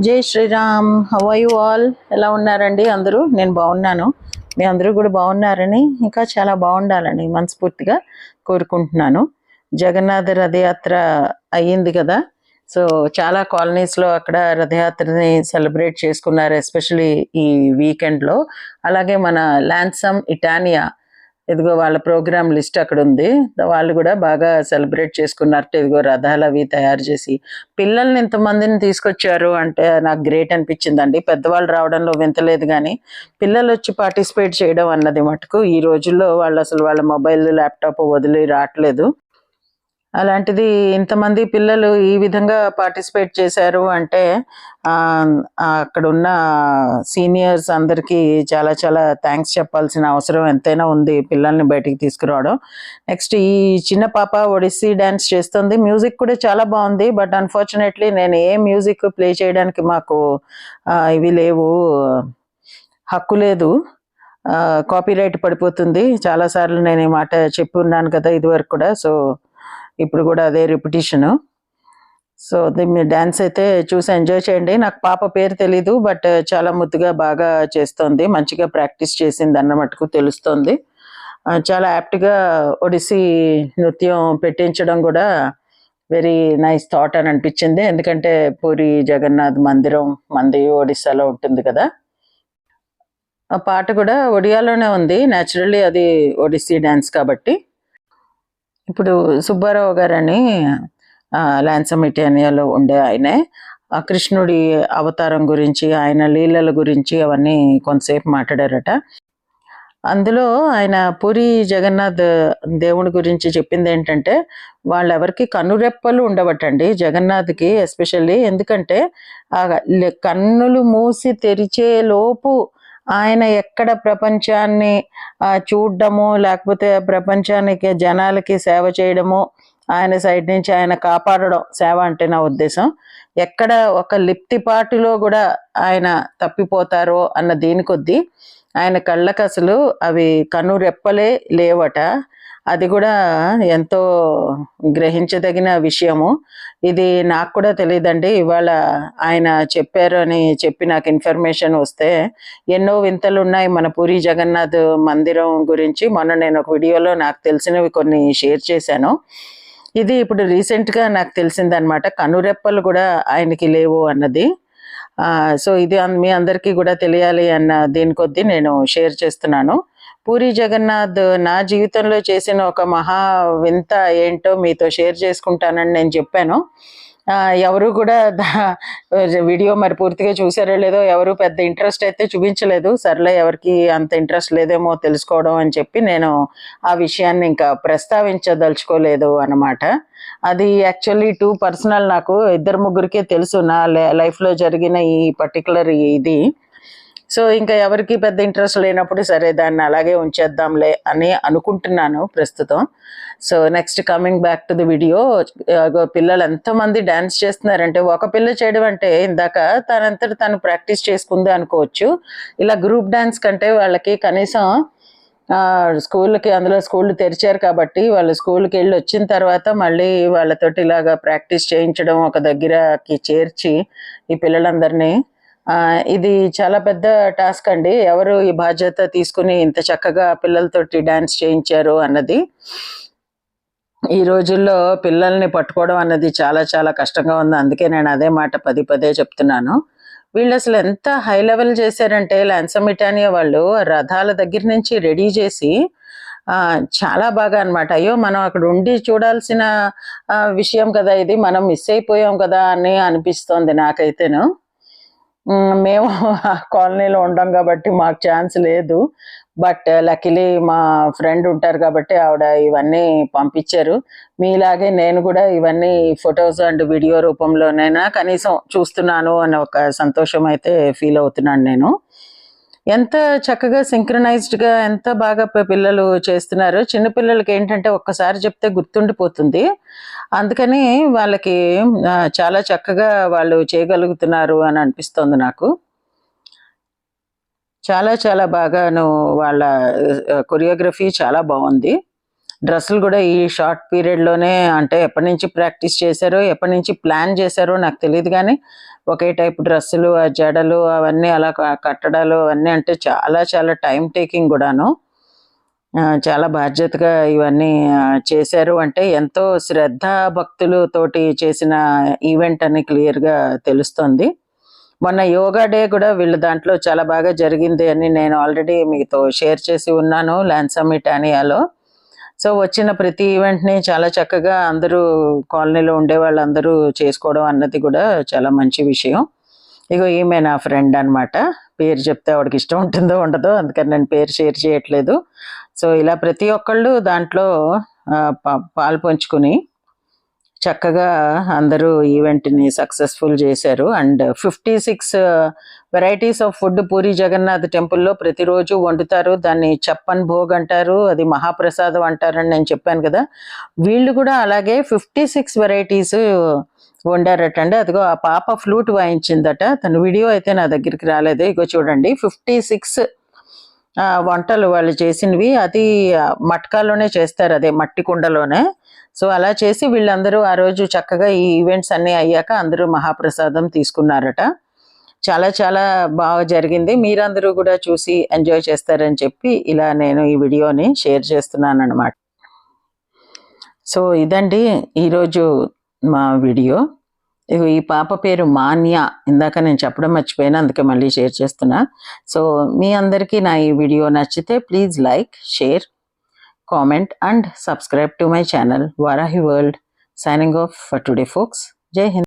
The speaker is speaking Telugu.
జై శ్రీరామ్ హవ్ ఆల్ ఎలా ఉన్నారండి? అందరూ? నేను బాగున్నాను. మీ అందరూ కూడా బాగున్నారని ఇంకా చాలా బాగుండాలని మనస్ఫూర్తిగా కోరుకుంటున్నాను. జగన్నాథ రథయాత్ర అయ్యింది కదా? సో చాలా కాలనీస్లో అక్కడ రథయాత్రని సెలబ్రేట్ చేసుకున్నారు ఎస్పెషలీ ఈ వీకెండ్లో అలాగే మన ల్యాన్సమ్ ఇటానియా ఇదిగో వాళ్ళ ప్రోగ్రామ్ లిస్ట్ అక్కడ ఉంది. వాళ్ళు కూడా బాగా సెలబ్రేట్ చేసుకున్నారు. ఇదిగో రథాలు అవి తయారు చేసి. పిల్లల్ని ఇంతమందిని తీసుకొచ్చారు అంటే నాకు గ్రేట్ అనిపించిందండి. పెద్దవాళ్ళు రావడంలో వింతలేదు కానీ పిల్లలు వచ్చి పార్టిసిపేట్ చేయడం అన్నది మటుకు ఈ రోజుల్లో వాళ్ళు అసలు వాళ్ళ మొబైల్ ల్యాప్టాప్ వదిలి రావట్లేదు. అలాంటిది ఇంతమంది పిల్లలు ఈ విధంగా పార్టిసిపేట్ చేశారు అంటే అక్కడ ఉన్న సీనియర్స్ అందరికీ చాలా చాలా థ్యాంక్స్ చెప్పాల్సిన అవసరం ఎంతైనా ఉంది పిల్లల్ని బయటికి తీసుకురావడం. నెక్స్ట్ ఈ చిన్న పాప ఒడిస్సీ డ్యాన్స్ చేస్తుంది. మ్యూజిక్ కూడా చాలా బాగుంది బట్ అన్ఫార్చునేట్లీ నేను ఏ మ్యూజిక్ ప్లే చేయడానికి మాకు ఇవి లేవు హక్కు లేదు. కాపీరైట్ పడిపోతుంది. చాలాసార్లు నేను ఈ మాట చెప్పి ఉన్నాను కదా ఇదివరకు కూడా. సో ఇప్పుడు కూడా అదే రిపిటేషన్ సో మీ డ్యాన్స్ అయితే చూసి ఎంజాయ్ చేయండి. నాకు పాప పేరు తెలీదు బట్ చాలా ముద్దుగా బాగా చేస్తోంది. మంచిగా ప్రాక్టీస్ చేసింది అన్న మటుకు తెలుస్తోంది. చాలా యాప్ట్గా ఒడిస్సీ నృత్యం పెట్టించడం కూడా వెరీ నైస్ థాట్ అని అనిపించింది. ఎందుకంటే పూరి జగన్నాథ్ మందిరం మంది ఒడిస్సాలో ఉంటుంది కదా. ఆ పాట కూడా ఒడియాలోనే ఉంది. న్యాచురల్లీ అది ఒడిస్సీ డ్యాన్స్ కాబట్టి. ఇప్పుడు సుబ్బారావు గారని లాన్సమిటేనియాలో ఉండే ఆయనే. ఆ కృష్ణుడి అవతారం గురించి ఆయన లీలల గురించి అవన్నీ కొంతసేపు మాట్లాడారట. అందులో ఆయన పూరి జగన్నాథ్ దేవుడి గురించి చెప్పింది ఏంటంటే వాళ్ళెవరికి కనురెప్పలు ఉండవటండి జగన్నాథ్కి ఎస్పెషల్లీ ఎందుకంటే ఆ కన్నులు మూసి తెరిచే లోపు ఆయన ఎక్కడ ప్రపంచాన్ని చూడడము లేకపోతే ప్రపంచానికి జనాలకి సేవ చేయడము ఆయన సైడ్ నుంచి ఆయన కాపాడడం సేవ అంటే నా ఉద్దేశం. ఎక్కడ ఒక లిప్తిపాటులో కూడా ఆయన తప్పిపోతారో అన్న దీని కొద్దీ ఆయన కళ్ళకు అసలు అవి కనురెప్పలే లేవట. అది కూడా ఎంతో గ్రహించదగిన విషయము. ఇది నాకు కూడా తెలియదండి. ఇవాళ ఆయన చెప్పారు అని చెప్పి నాకు ఇన్ఫర్మేషన్ వస్తే ఎన్నో వింతలు ఉన్నాయి మన పూరి జగన్నాథ్ మందిరం గురించి. మొన్న నేను ఒక వీడియోలో నాకు తెలిసినవి కొన్ని షేర్ చేశాను. ఇది ఇప్పుడు రీసెంట్గా నాకు తెలిసిందనమాట కనురెప్పలు కూడా ఆయనకి లేవు అన్నది. సో ఇది మీ అందరికీ కూడా తెలియాలి అన్న దీని కొద్దీ నేను షేర్ చేస్తున్నాను. పూరి జగన్నాథ్ నా జీవితంలో చేసిన ఒక మహా వింత ఏంటో మీతో షేర్ చేసుకుంటానని నేను చెప్పాను. ఎవరు కూడా దా- వీడియో మరి పూర్తిగా చూసారో లేదో ఎవరు పెద్ద ఇంట్రెస్ట్ అయితే చూపించలేదు. సర్లే ఎవరికి అంత ఇంట్రెస్ట్ లేదేమో తెలుసుకోవడం అని చెప్పి నేను ఆ విషయాన్ని ఇంకా ప్రస్తావించదలుచుకోలేదు అన్నమాట. అది యాక్చువల్లీ టూ పర్సనల్ నాకు ఇద్దరు ముగ్గురికే తెలుసు నా లైఫ్లో జరిగిన ఈ పర్టికులర్ ఇది. సో ఇంకా ఎవరికి పెద్ద ఇంట్రెస్ట్ లేనప్పుడు సరే దాన్ని అలాగే ఉంచేద్దాంలే అని అనుకుంటున్నాను ప్రస్తుతం. So next coming back to the video పిల్లలు ఎంతమంది డ్యాన్స్ చేస్తున్నారంటే ఒక పిల్ల చేయడం అంటే ఇందాక తనంతట తను ప్రాక్టీస్ చేసుకుంది అనుకోవచ్చు. ఇలా గ్రూప్ డ్యాన్స్ కంటే వాళ్ళకి కనీసం స్కూల్కి అందులో స్కూల్ తెరిచారు కాబట్టి వాళ్ళు స్కూల్కి వెళ్ళి వచ్చిన తర్వాత మళ్ళీ వాళ్ళతోటి ఇలాగా ప్రాక్టీస్ చేయించడం ఒక దగ్గరకి చేర్చి ఈ పిల్లలందరినీ ఇది చాలా పెద్ద టాస్క్ అండి. ఎవరు ఈ బాధ్యత తీసుకుని ఇంత చక్కగా పిల్లలతోటి డాన్స్ చేయించారు అన్నది. ఈ రోజుల్లో పిల్లల్ని పట్టుకోవడం అన్నది చాలా చాలా కష్టంగా ఉంది. అందుకే నేను అదే మాట పది పదే చెప్తున్నాను. వీళ్ళు అసలు ఎంత హై లెవెల్ చేశారంటే లాన్సమిటానియా వాళ్ళు ఆ రథాల దగ్గర నుంచి రెడీ చేసి చాలా బాగా అన్నమాట. అయ్యో మనం అక్కడ ఉండి చూడాల్సిన విషయం కదా ఇది. మనం మిస్ అయిపోయాం కదా అని అనిపిస్తోంది నాకైతేను. మేము మేము కాలనీలో ఉండం కాబట్టి మాకు ఛాన్స్ లేదు. బట్ లక్కీలీ మా ఫ్రెండ్ ఉంటారు కాబట్టి ఆవిడ ఇవన్నీ పంపించారు. మీలాగే నేను కూడా ఇవన్నీ ఫొటోస్ అండ్ వీడియో రూపంలోనైనా కనీసం చూస్తున్నాను అనే ఒక సంతోషం అయితే ఫీల్ అవుతున్నాను నేను. ఎంత చక్కగా సింక్రనైజ్డ్గా ఎంత బాగా పిల్లలు చేస్తున్నారు చిన్నపిల్లలకి ఏంటంటే ఒక్కసారి చెప్తే గుర్తుండిపోతుంది. అందుకని వాళ్ళకి చాలా చక్కగా వాళ్ళు చేయగలుగుతున్నారు అని అనిపిస్తోంది నాకు. చాలా చాలా బాగాను వాళ్ళ కొరియోగ్రఫీ చాలా బాగుంది. డ్రెస్సులు కూడా ఈ షార్ట్ పీరియడ్లోనే అంటే ఎప్పటి నుంచి ప్రాక్టీస్ చేశారో ఎప్పటి నుంచి ప్లాన్ చేశారో నాకు తెలియదు కానీ ఒకే టైప్ డ్రెస్సులు ఆ జడలు అవన్నీ అలా కట్టడాలు అవన్నీ అంటే చాలా చాలా టైం టేకింగ్ కూడాను. చాలా బాధ్యతగా ఇవన్నీ చేశారు. అంటే ఎంతో శ్రద్ధ భక్తులు తోటి చేసిన ఈవెంట్ అని క్లియర్గా తెలుస్తుంది. మొన్న యోగా డే కూడా వీళ్ళ దాంట్లో చాలా బాగా జరిగింది అని నేను ఆల్రెడీ మీతో షేర్ చేసి ఉన్నాను ల్యాన్సమిట్ అనియాలో సో వచ్చిన ప్రతి ఈవెంట్ని చాలా చక్కగా అందరూ కాలనీలో ఉండే వాళ్ళందరూ చేసుకోవడం అన్నది కూడా చాలా మంచి విషయం. ఇగో ఈమె నా ఫ్రెండ్ అన్నమాట. పేరు చెప్తే ఆవిడకి ఇష్టం ఉంటుందో ఉండదో అందుకని నేను పేరు షేర్ చేయట్లేదు. సో ఇలా ప్రతి ఒక్కళ్ళు దాంట్లో పాలు పంచుకుని చక్కగా అందరూ ఈవెంట్ని సక్సెస్ఫుల్ చేశారు. And fifty six varieties of food Puri Jagannath టెంపుల్లో ప్రతిరోజు వండుతారు. దాన్ని చప్పన్ భోగ్ అంటారు అది మహాప్రసాదం అంటారని నేను చెప్పాను కదా. వీళ్ళు కూడా అలాగే ఫిఫ్టీ సిక్స్ వెరైటీస్ వండారట అండి అదిగో ఆ పాప ఫ్లూట్ వాయించిందట. తన వీడియో అయితే నా దగ్గరికి రాలేదు. ఇగో చూడండి ఫిఫ్టీ సిక్స్ వంటలు వాళ్ళు చేసినవి అది మట్కాలోనే చేస్తారు అదే మట్టి కుండలోనే. సో అలా చేసి వీళ్ళందరూ ఆ రోజు చక్కగా ఈ ఈవెంట్స్ అన్నీ అయ్యాక అందరూ మహాప్రసాదం తీసుకున్నారట. చాలా చాలా బాగా జరిగింది. మీరందరూ కూడా చూసి ఎంజాయ్ చేస్తారని చెప్పి ఇలా నేను ఈ వీడియోని షేర్ చేస్తున్నాను అనమాట సో ఇదండి ఈరోజు మా వీడియో. ఈ పాప పేరు మాన్య. ఇందాక నేను చెప్పడం మర్చిపోయాను అందుకే మళ్ళీ షేర్ చేస్తున్నా. సో మీ అందరికీ నా ఈ వీడియో నచ్చితే please like share comment and subscribe to my channel Varahi world signing off for today folks. Jai Hind.